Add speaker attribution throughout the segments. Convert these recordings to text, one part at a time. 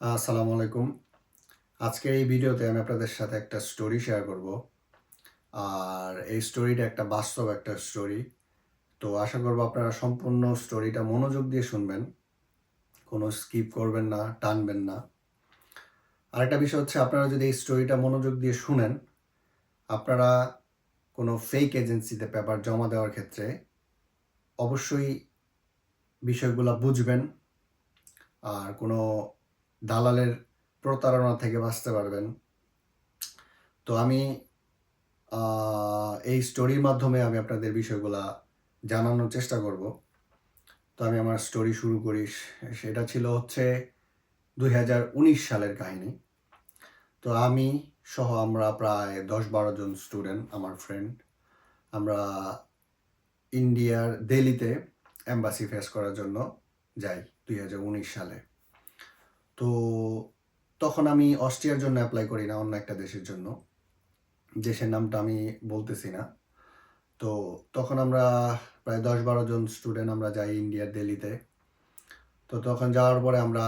Speaker 1: আসসালামু আলাইকুম। আজকের এই ভিডিওতে আমি আপনাদের সাথে একটা স্টোরি শেয়ার করব। আর এই স্টোরিটা একটা বাস্তব একটা স্টোরি তো আশা করব আপনারা সম্পূর্ণ স্টোরিটা মনোযোগ দিয়ে শুনবেন। কোনো স্কিপ করবেন না, টানবেন না। আরেকটা বিষয় হচ্ছে, আপনারা যদি এই স্টোরিটা মনোযোগ দিয়ে শুনেন, আপনারা কোনো ফেক এজেন্সিতে পেপার জমা দেওয়ার ক্ষেত্রে অবশ্যই বিষয়গুলো বুঝবেন। আর কোনো দালালের প্রতারণা থেকে বাঁচতে পারবেন। তো আমি এই স্টোরির মাধ্যমে আমি আপনাদের বিষয়গুলা জানানোর চেষ্টা করব। তো আমি আমার স্টোরি শুরু করি। সেটা ছিল হচ্ছে দুই হাজার উনিশ সালের কাহিনী। তো আমি সহ আমরা প্রায় দশ বারো জন স্টুডেন্ট আমার ফ্রেন্ড আমরা ইন্ডিয়ার দিল্লিতে এম্বাসি ফেস করার জন্য যাই দুই হাজার উনিশ সালে। তো তখন আমি অস্ট্রিয়ার জন্য অ্যাপ্লাই করি না অন্য একটা দেশের জন্য। দেশের নামটা আমি বলতেছি না। তো তখন আমরা প্রায় দশ বারো জন স্টুডেন্ট আমরা যাই ইন্ডিয়ার দিল্লিতে তো তখন যাওয়ার পরে আমরা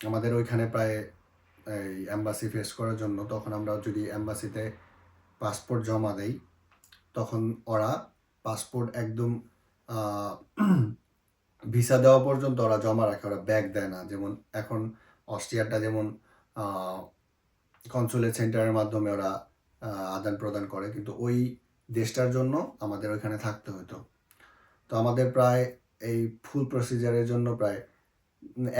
Speaker 1: আমাদের ওইখানে প্রায় এই অ্যাম্বাসি ফেস করার জন্য তখন আমরা যদি অ্যাম্বাসিতে পাসপোর্ট জমা দেই, তখন ওরা পাসপোর্ট একদম ভিসা দেওয়া পর্যন্ত ওরা জমা রাখে, ওরা ব্যাগ দেয় না। যেমন এখন অস্ট্রিয়াটা যেমন কনসুলেট সেন্টারের মাধ্যমে ওরা আদান প্রদান করে, কিন্তু ওই দেশটার জন্য আমাদের ওইখানে থাকতে হতো তো আমাদের প্রায় এই ফুল প্রসিজারের জন্য প্রায়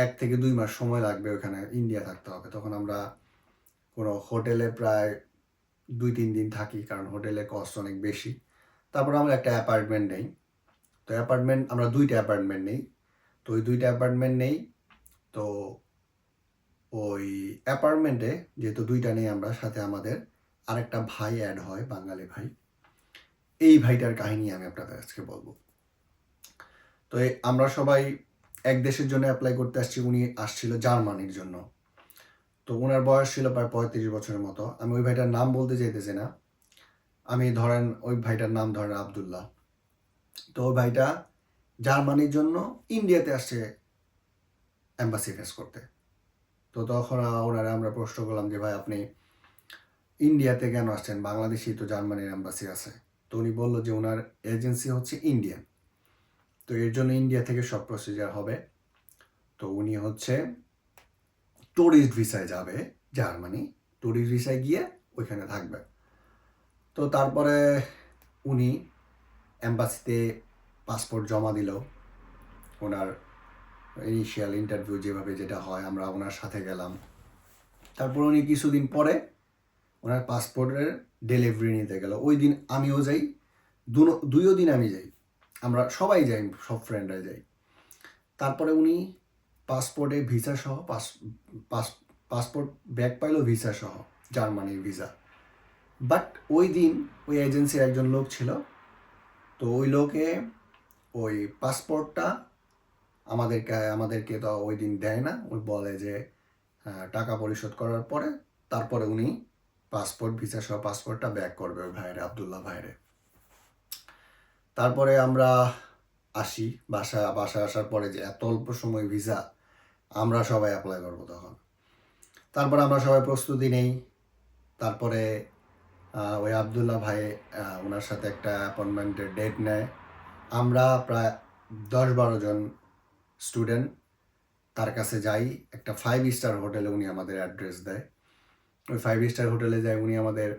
Speaker 1: এক থেকে দুই মাস সময় লাগবে ওখানে ইন্ডিয়া থাকতে হবে। তখন আমরা কোনো হোটেলে প্রায় দুই তিন দিন থাকি, কারণ হোটেলে কস্ট অনেক বেশি। তারপর আমরা একটা অ্যাপার্টমেন্ট নেই। তো অ্যাপার্টমেন্ট আমরা দুইটা অ্যাপার্টমেন্ট নেই। তো ওই দুইটা অ্যাপার্টমেন্ট নেই, তো ওই অ্যাপার্টমেন্টে, যেহেতু দুইটা নেই আমরা, সাথে আমাদের আরেকটা ভাই অ্যাড হয়, বাঙালি ভাই। এই ভাইটার কাহিনী আমি আপনাদের আজকে বলব। তো আমরা সবাই এক দেশের জন্য অ্যাপ্লাই করতে আসছি, উনি আসছিল জার্মানির জন্য। তো ওনার বয়স ছিল প্রায় পঁয়ত্রিশ বছরের মতো। আমি ওই ভাইটার নাম বলতে চাইতেছি না। আমি ধরেন ওই ভাইটার নাম ধরেন আবদুল্লাহ। তো ওই ভাইটা জার্মানির জন্য ইন্ডিয়াতে আসছে অ্যাম্বাসি ফেস করতে। তো তখন ওনারা আমরা প্রশ্ন করলাম যে, ভাই, আপনি ইন্ডিয়াতে কেন আসছেন? বাংলাদেশেই তো জার্মানির অ্যাম্বাসি আছে। তো উনি বলল যে, ওনার এজেন্সি হচ্ছে ইন্ডিয়ান তো এর জন্য ইন্ডিয়া থেকে সব প্রসিজার হবে। তো উনি হচ্ছে ট্যুরিস্ট ভিসায় যাবে জার্মানি। ট্যুরিস্ট ভিসায় গিয়ে ওইখানে থাকবে। তো তারপরে উনি অ্যাম্বাসিতে পাসপোর্ট জমা দিল। ওনার ইনিশিয়াল ইন্টারভিউ যেভাবে যেটা হয়, আমরা ওনার সাথে গেলাম। তারপর উনি কিছুদিন পরে ওনার পাসপোর্টের ডেলিভারি নিতে গেল। ওই দিন আমিও যাই দুইও দিন আমি যাই। আমরা সবাই যাই, সব ফ্রেন্ডরা যাই। তারপরে উনি পাসপোর্টে ভিসা সহ, পাস, পাস- পাসপোর্ট ব্যাগ পাইলো ভিসা সহ, জার্মানির ভিসা বাট ওই দিন ওই এজেন্সির একজন লোক ছিল। তো ওই লোকে ওই পাসপোর্টটা আমাদেরকে আমাদেরকে তো ওই দিন দেয় না। ওই বলে যে টাকা পরিশোধ করার পরে তারপরে উনি পাসপোর্ট ভিসা সহ পাসপোর্টটা ব্যাক করবে ওই ভাইরে আবদুল্লাহ ভাইরে তারপরে আমরা আসি বাসা বাসায় আসার পরে যে এত অল্প সময় ভিসা, আমরা সবাই অ্যাপ্লাই করব তখন। তারপরে আমরা সবাই প্রস্তুতি নেই। তারপরে ওই আবদুল্লাহ ভাই ওনার সাথে একটা অ্যাপয়েন্টমেন্টের ডেট নেয়। আমরা প্রায় দশ বারো জন স্টুডেন্ট তার কাছে যাই, একটা ফাইভ স্টার হোটেলে উনি আমাদের অ্যাড্রেস দেয়। ওই ফাইভ স্টার হোটেলে যাই উনি আমাদের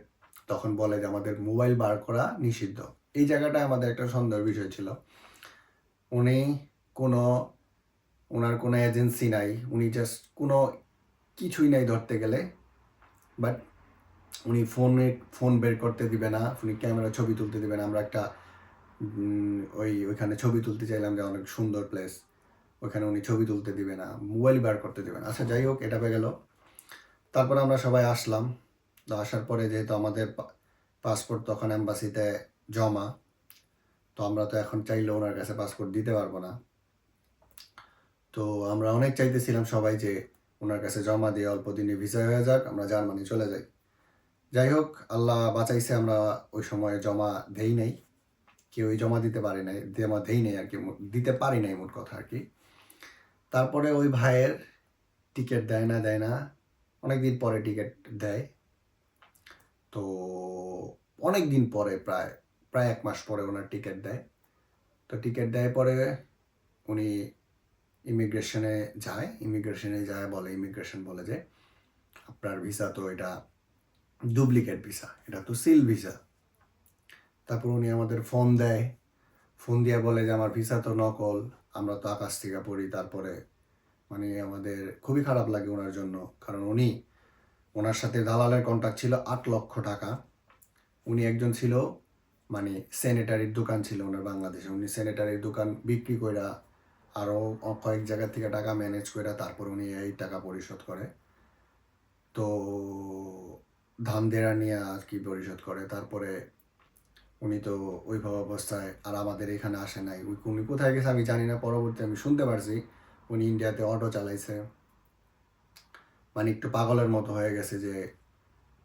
Speaker 1: তখন বলে যে আমাদের মোবাইল বার করা নিষিদ্ধ। এই জায়গাটা আমাদের একটা সন্দেহের বিষয় ছিল। উনি কোনো ওনার কোনো এজেন্সি নাই, উনি জাস্ট কোনো কিছুই নাই ধরতে গেলে। বাট উনি ফোনে ফোন বের করতে দিবে না, উনি ক্যামেরা ছবি তুলতে দিবে না। আমরা একটা ওই, ওইখানে ছবি তুলতে চাইলাম যে অনেক সুন্দর প্লেস ওইখানে উনি ছবি তুলতে দিবে না মোবাইল বার করতে দিবে না। আচ্ছা যাই হোক, এটা পেয়ে গেল। তারপর আমরা সবাই আসলাম। তো আসার পরে যেহেতু আমাদের পাসপোর্ট তখন অ্যাম্বাসিতে জমা, তো আমরা তো এখন চাইলে ওনার কাছে পাসপোর্ট দিতে পারব না। তো আমরা অনেক চাইতেছিলাম সবাই যে ওনার কাছে জমা দিয়ে অল্প দিনে ভিসা হয়ে যাক, আমরা জার্মানি চলে যাই। যাই হোক, আল্লাহ বাঁচাইছে, আমরা ওই সময় জমা দেই নাই। কেউই জমা দিতে পারি নাই, জমা দেই নাই আর কি, দিতে পারি নাই মোট কথা আর কি। তারপরে ওই ভাইয়ের টিকিট দেয় না দেয় না। অনেক দিন পরে টিকিট দেয়। তো অনেক দিন পরে প্রায় প্রায় এক মাস পরে ওনার টিকিট দেয়। তো টিকিট দেয় পরে উনি ইমিগ্রেশনে যায়। ইমিগ্রেশনে যায় বলে ইমিগ্রেশন বলে যে, আপনার ভিসা তো এটা ডুপ্লিকেট ভিসা এটা তো সিল ভিসা তারপর উনি আমাদের ফোন দেয়। ফোন দিয়ে বলে যে, আমার ভিসা তো নকল। আমরা তো আকাশ থেকে পড়ি, তারপরে মানে আমাদের খুবই খারাপ লাগে ওনার জন্য। কারণ উনি, ওনার সাথে দালালের কন্ট্যাক্ট ছিল আট লক্ষ টাকা। উনি একজন ছিল মানে স্যানিটারির দোকান ছিল ওনার বাংলাদেশে। উনি স্যানিটারির দোকান বিক্রি কইরা আরও কয়েক জায়গা থেকে টাকা ম্যানেজ করে তারপর উনি এই টাকা পরিশোধ করে। তো ধান দেড়া নিয়ে আর কি পরিশোধ করে। তারপরে উনি তো ওইভাবে অবস্থায় আর আমাদের এখানে আসে নাই। উনি কোথায় গেছে আমি জানি না, পরবর্তী আমি শুনতে পারছি। উনি ইন্ডিয়াতে অটো চালাইছে। মানে একটু পাগলের মতো হয়ে গেছে যে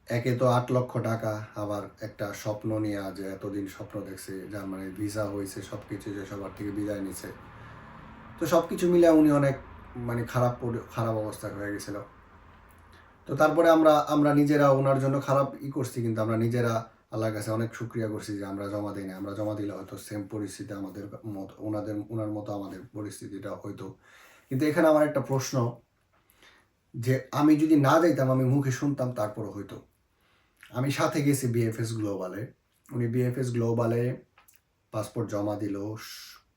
Speaker 1: একে তো আট লক্ষ টাকা আবার একটা স্বপ্ন নিয়ে যে এতদিন স্বপ্ন দেখছে, যার মানে ভিসা হয়েছে সব কিছু যে সবার থেকে বিদায় নিছে। তো সব কিছু মিলে উনি অনেক মানে খারাপ খারাপ অবস্থা হয়ে গেছিল। তো তারপরে আমরা আমরা নিজেরা ওনার জন্য খারাপ ই করছি, কিন্তু আমরা নিজেরা আল্লাহর কাছে অনেক শুক্রিয়া করছি যে আমরা জমা দিই না আমরা জমা দিলে হয়তো সেম পরিস্থিতি আমাদের মতো ওনাদের ওনার মতো আমাদের পরিস্থিতিটা হয়তো কিন্তু এখানে আমার একটা প্রশ্ন, যে আমি যদি না যাইতাম, আমি মুখে শুনতাম তারপরে হয়তো আমি সাথে গেছি বিএফএস গ্লোবালে উনি বিএফএস গ্লোবালে পাসপোর্ট জমা দিল।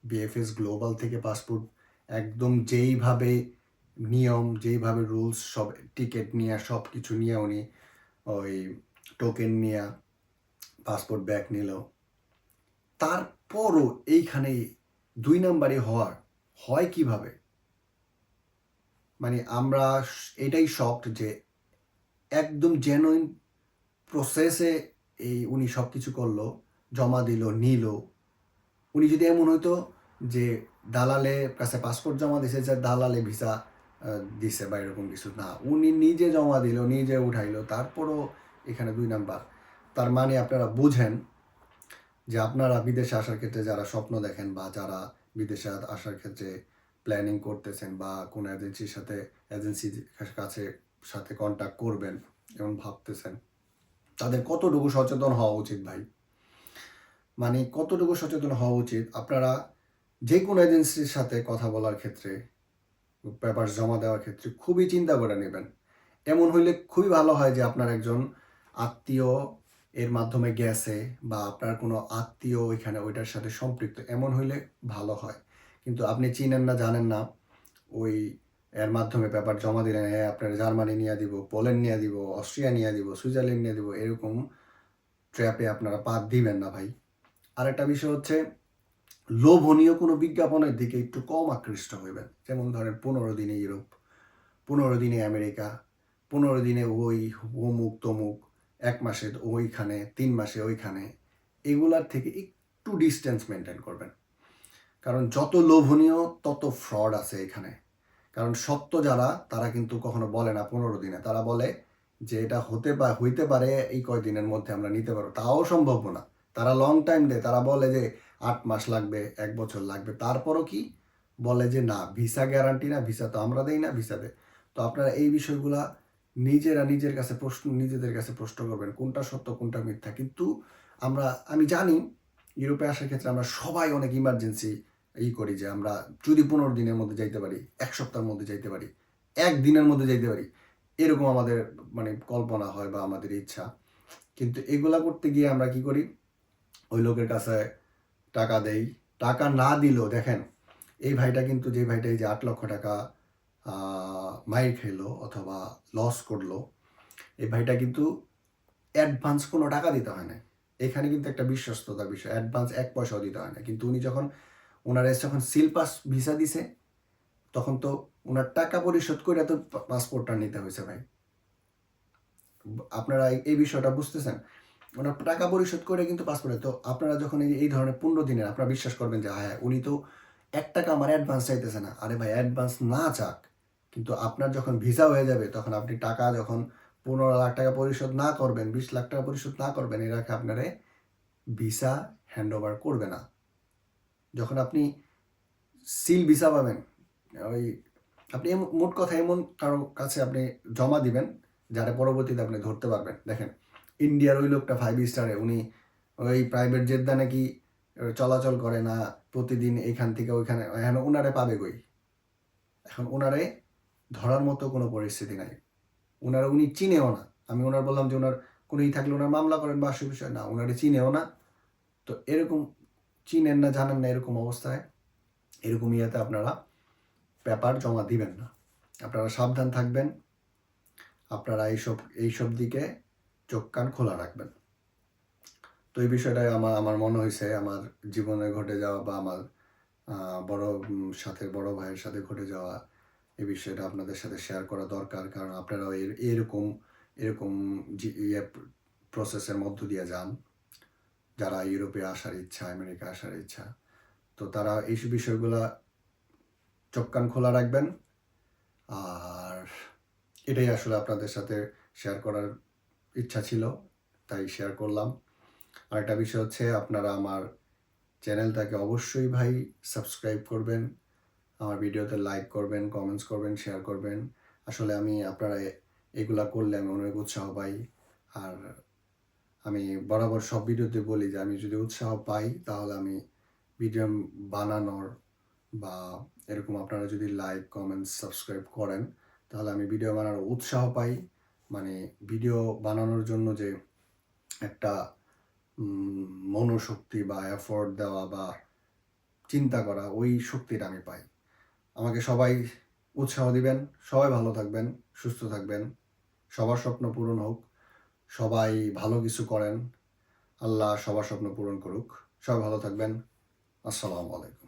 Speaker 1: বিএফএস গ্লোবাল থেকে পাসপোর্ট একদম যেইভাবে নিয়ম, যেইভাবে রুলস সব টিকিট নিয়ে সব কিছু নিয়ে উনি ওই টোকেন নিয়ে পাসপোর্ট ব্যাক নিল তারপরও এইখানে দুই নাম্বারে হওয়ার, হয় কীভাবে? মানে আমরা এটাই শক্ট যে একদম জেনুইন প্রসেসে এই উনি সব কিছু করল, জমা দিল, নিল। উনি যদি এমন হতো যে দালালে কাছে পাসপোর্ট জমা দিছে, যে দালালে ভিসা দিছে বা এরকম কিছু, না। উনি নিজে জমা দিল, নিজে উঠাইলো, তারপরও এখানে দুই নাম্বার। তার মানে আপনারা বুঝেন যে আপনারা বিদেশে আসার ক্ষেত্রে যারা স্বপ্ন দেখেন বা যারা বিদেশে আসার ক্ষেত্রে প্ল্যানিং করতেছেন বা কোনো এজেন্সির সাথে এজেন্সির কাছে, সাথে কন্ট্যাক্ট করবেন এবং ভাবতেছেন, তাদের কতটুকু সচেতন হওয়া উচিত ভাই? মানে কতটুকু সচেতন হওয়া উচিত? আপনারা যে কোনো এজেন্সির সাথে কথা বলার ক্ষেত্রে পেপার জমা দেওয়ার ক্ষেত্রে খুবই চিন্তা করে নেবেন। এমন হইলে খুবই ভালো হয় যে আপনার একজন আত্মীয় এর মাধ্যমে গেছে বা আপনার কোনো আত্মীয় ওইখানে ওইটার সাথে সম্পৃক্ত, এমন হইলে ভালো হয়। কিন্তু আপনি চিনেন না, জানেন না, ওই এর মাধ্যমে পেপার জমা দিলেন হ্যাঁ আপনার জার্মানি নিয়ে দিব, পোল্যান্ড নিয়ে দিব, অস্ট্রিয়া নিয়ে দিব, সুইজারল্যান্ড নিয়ে দিব, এরকম ট্র্যাপে আপনারা পা দিবেন না ভাই। আরেকটা বিষয় হচ্ছে, লোভনীয় কোনো বিজ্ঞাপনের দিকে একটু কম আকৃষ্ট হইবেন। যেমন ধরেন পনেরো দিনে ইউরোপ, পনেরো দিনে আমেরিকা, পনেরো দিনে ওই অমুক তমুক এক মাসে ওইখানে, তিন মাসে ওইখানে, এগুলার থেকে একটু ডিস্টেন্স মেনটেন করবেন। কারণ যত লোভনীয়, তত ফ্রড আছে এখানে। কারণ সত্য যারা, তারা কিন্তু কখনো বলে না পনেরো দিনে। তারা বলে যে এটা হতে বা হইতে পারে, এই কয়দিনের মধ্যে আমরা নিতে পারব। তাও সম্ভব না। তারা লং টাইম দেয়। তারা বলে যে আট মাস লাগবে, এক বছর লাগবে। তারপরও কি? বলে যে না, ভিসা গ্যারান্টি না, ভিসা তো আমরা দেই না, ভিসা দেয়। তো আপনারা এই বিষয়গুলা নিজেরা নিজের কাছে প্রশ্ন, নিজেদের কাছে প্রশ্ন করবেন, কোনটা সত্য, কোনটা মিথ্যা। কিন্তু আমরা, আমি জানি ইউরোপে আসার ক্ষেত্রে আমরা সবাই অনেক ইমার্জেন্সি ই করি যে আমরা যদি পনেরো দিনের মধ্যে যাইতে পারি, এক সপ্তাহের মধ্যে যাইতে পারি, এক দিনের মধ্যে যাইতে পারি, এরকম আমাদের মানে কল্পনা হয় বা আমাদের ইচ্ছা। কিন্তু এগুলা করতে গিয়ে আমরা কি করি? ওই লোকের কাছে টাকা দেই। টাকা না দিলেও দেখেন, এই ভাইটা কিন্তু, যে ভাইটা এই যে আট লক্ষ টাকা মাইর খেলো অথবা লস করল। এই ভাইটা কিন্তু অ্যাডভান্স কোনো টাকা দিতে হয় না এখানে কিন্তু একটা বিশ্বস্ততার বিষয় অ্যাডভান্স এক পয়সাও দিতে হয় না কিন্তু উনি যখন ওনার যখন সিল পাস ভিসা দিছে, তখন তো ওনার টাকা পরিশোধ করে তো পাসপোর্টটা নিতে হয়েছে ভাই। আপনারা এই- বিষয়টা বুঝতেছেন? ওনার টাকা পরিশোধ করে কিন্তু পাসপোর্টে তো আপনারা যখন এই ধরনের পনেরো দিনের, আপনারা বিশ্বাস করবেন যে হ্যাঁ উনি তো এক টাকা আমার অ্যাডভান্স চাইতেছে না। আরে ভাই অ্যাডভান্স না চাক, কিন্তু আপনার যখন ভিসা হয়ে যাবে, তখন আপনি টাকা যখন পনেরো লাখ টাকা পরিশোধ না করবেন, বিশ লাখ টাকা পরিশোধ না করবেন, এর আগে আপনারে ভিসা হ্যান্ড ওভার করবে না। যখন আপনি সিল ভিসা পাবেন, ওই আপনি মোট কথা এমন কারও কাছে আপনি জমা দিবেন, যারা পরবর্তীতে আপনি ধরতে পারবেন। দেখেন ইন্ডিয়ার ওই লোকটা ফাইভ স্টারে উনি ওই প্রাইভেট জেদ্দা নাকি চলাচল করে না, প্রতিদিন এখান থেকে ওইখানে, এখন ওনারে পাবে কই? এখন ওনারে ধরার মতো কোনো পরিস্থিতি নাই। ওনারা উনি চিনেও না। আমি ওনার বললাম যে ওনার কোনো ই থাকলে ওনার মামলা করেন বা বিষয় না ওনারে চিনেও না। তো এরকম চিনেন না, জানেন না এরকম অবস্থায় এরকম ইয়েতে আপনারা পেপার জমা দিবেন না। আপনারা সাবধান থাকবেন। আপনারা এইসব এইসব দিকে চোখ কান খোলা রাখবেন। তো এই বিষয়টাই আমার আমার মনে হয়েছে আমার জীবনে ঘটে যাওয়া বা আমার বড় সাথে, বড় ভাইয়ের সাথে ঘটে যাওয়া এই বিষয়টা আপনাদের সাথে শেয়ার করা দরকার। কারণ আপনারাও এর- এরকম এরকম জি- ইয়ে প্রসেসের মধ্য দিয়ে যান, যারা ইউরোপে আসার ইচ্ছা, আমেরিকা আসার ইচ্ছা। তো তারা এই বিষয়গুলা চোখ কান খোলা রাখবেন। আর এটাই আসলে আপনাদের সাথে শেয়ার করার ইচ্ছা ছিল, তাই শেয়ার করলাম। আরেকটা বিষয় হচ্ছে আপনারা আমার চ্যানেলটাকে অবশ্যই ভাই সাবস্ক্রাইব করবেন, আমার ভিডিওতে লাইক করবেন কমেন্টস করবেন শেয়ার করবেন। আসলে আমি আপনারা এগুলা করলে আমি অনেক উৎসাহ পাই। আর আমি বরাবর সব ভিডিওতে বলি যে, আমি যদি উৎসাহ পাই তাহলে আমি ভিডিও বানানোর বা এরকম আপনারা যদি লাইক কমেন্টস সাবস্ক্রাইব করেন তাহলে আমি ভিডিও বানানোর উৎসাহ পাই। মানে ভিডিও বানানোর জন্য যে একটা মনোশক্তি বা এফোর্ট দেওয়া বা চিন্তা করা, ওই শক্তিটা আমি পাই। আমাকে সবাই উৎসাহ দিবেন, সবাই ভালো থাকবেন, সুস্থ থাকবেন, সবার স্বপ্ন পূরণ হোক, সবাই ভালো কিছু করেন, আল্লাহ সবার স্বপ্ন পূরণ করুক, সবাই ভালো থাকবেন, আসসালামু আলাইকুম।